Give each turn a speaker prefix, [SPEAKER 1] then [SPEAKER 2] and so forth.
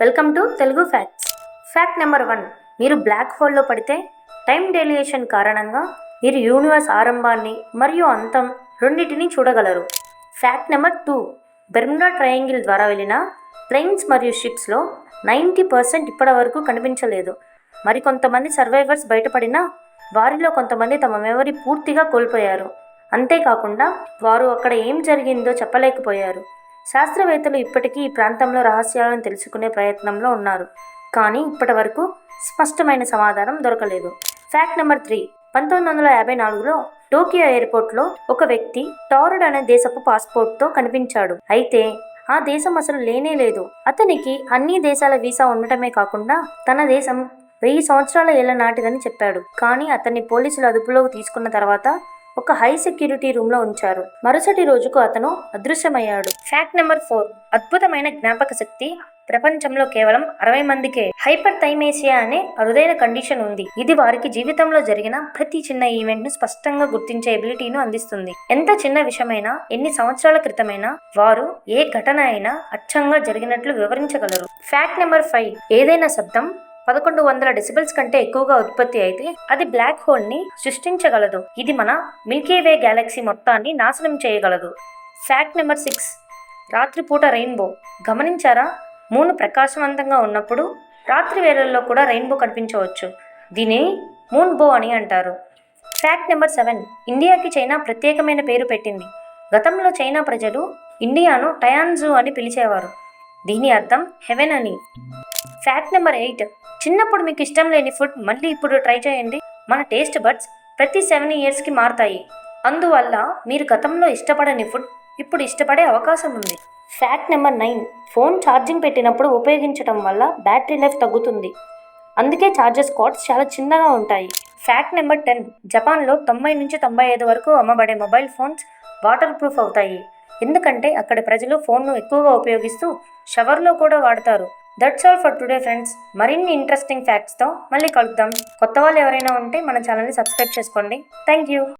[SPEAKER 1] Welcome to Telugu facts. Fact number one మీరు black హోల్లో పడితే టైం డెలియేషన్ కారణంగా మీరు యూనివర్స్ ఆరంభాన్ని మరియు అంతం రెండింటిని చూడగలరు. Fact number two Bermuda triangle ద్వారా వెళ్ళిన ప్లెయిన్స్ మరియు షిప్స్లో నైంటీ పర్సెంట్ ఇప్పటి వరకు కనిపించలేదు. మరికొంతమంది సర్వైవర్స్ బయటపడినా వారిలో కొంతమంది తమ మెమరీ పూర్తిగా కోల్పోయారు. అంతేకాకుండా వారు అక్కడ ఏం జరిగిందో చెప్పలేకపోయారు. శాస్త్రవేత్తలు ఇప్పటికీ ఈ ప్రాంతంలో రహస్యాలను తెలుసుకునే ప్రయత్నంలో ఉన్నారు. కానీ ఇప్పటి వరకు స్పష్టమైన సమాధానం దొరకలేదు. Fact number three. పంతొమ్మిది వందల యాభై నాలుగులో టోకియో ఎయిర్పోర్ట్లో ఒక వ్యక్తి టారుడ్ అనే దేశపు పాస్పోర్ట్తో కనిపించాడు. అయితే ఆ దేశం అసలు లేనే లేదు. అతనికి అన్ని దేశాల వీసా ఉండటమే కాకుండా తన దేశం వెయ్యి సంవత్సరాల ఏళ్ళ నాటిదని చెప్పాడు. కానీ అతన్ని పోలీసులు అదుపులోకి తీసుకున్న తర్వాత ఒక హై సెక్యూరిటీ రూమ్లో ఉంచారు. మరుసటి రోజుకు అతను అదృశ్యమయ్యాడు. Fact number four. అద్భుతమైన జ్ఞాపక శక్తి. ప్రపంచంలో కేవలం అరవై మందికే. హైపర్ థైమేసియా అనే అరుదైన కండిషన్ ఉంది. ఇది వారికి జీవితంలో జరిగిన ప్రతి చిన్న ఈవెంట్ను స్పష్టంగా గుర్తించే ఎబిలిటీను అందిస్తుంది. ఎంత చిన్న విషయమైనా ఎన్ని సంవత్సరాల క్రితమైనా వారు ఏ ఘటన అయినా అచ్చంగా జరిగినట్లు వివరించగలరు. Fact number five. ఏదైనా శబ్దం పదకొండు వందల డెసిబెల్స్ కంటే ఎక్కువగా ఉత్పత్తి అయితే అది బ్లాక్ హోల్ని సృష్టించగలదు. ఇది మన మిల్కీవే గ్యాలక్సీ మొత్తాన్ని నాశనం చేయగలదు. Fact number six. రాత్రిపూట రెయిన్బో. గమనించారా? మూను ప్రకాశవంతంగా ఉన్నప్పుడు రాత్రి వేళల్లో కూడా రెయిన్బో కనిపించవచ్చు. దీనిని మూన్ బో అని అంటారు. Fact number seven. ఇండియాకి చైనా ప్రత్యేకమైన పేరు పెట్టింది. గతంలో చైనా ప్రజలు ఇండియాను టయాన్జు అని పిలిచేవారు. దీని అర్థం హెవెన్ అని. ఫ్యాక్ట్ నెంబర్ ఎయిట్ చిన్నప్పుడు మీకు ఇష్టం లేని ఫుడ్ మళ్ళీ ఇప్పుడు ట్రై చేయండి. మన టేస్ట్ బడ్స్ ప్రతి సెవెన్ ఇయర్స్కి మారుతాయి. అందువల్ల మీరు గతంలో ఇష్టపడని ఫుడ్ ఇప్పుడు ఇష్టపడే అవకాశం ఉంది. Fact number nine phone charging పెట్టినప్పుడు ఉపయోగించడం వల్ల బ్యాటరీ లైఫ్ తగ్గుతుంది. అందుకే ఛార్జర్ స్కాట్స్ చాలా చిన్నగా ఉంటాయి. ఫ్యాక్ట్ నెంబర్ టెన్ జపాన్లో తొంభై నుంచి తొంభై ఐదు వరకు అమ్మబడే మొబైల్ ఫోన్స్ వాటర్ ప్రూఫ్ అవుతాయి. ఎందుకంటే అక్కడ ప్రజలు ఫోన్ను ఎక్కువగా ఉపయోగిస్తూ షవర్లో కూడా వాడతారు. That's all for today friends మరిన్ని ఇంట్రెస్టింగ్ ఫ్యాక్ట్స్తో మళ్ళీ కలుద్దాం. కొత్త వాళ్ళు ఎవరైనా ఉంటే మన ఛానల్ని సబ్స్క్రైబ్ చేసుకోండి. Thank you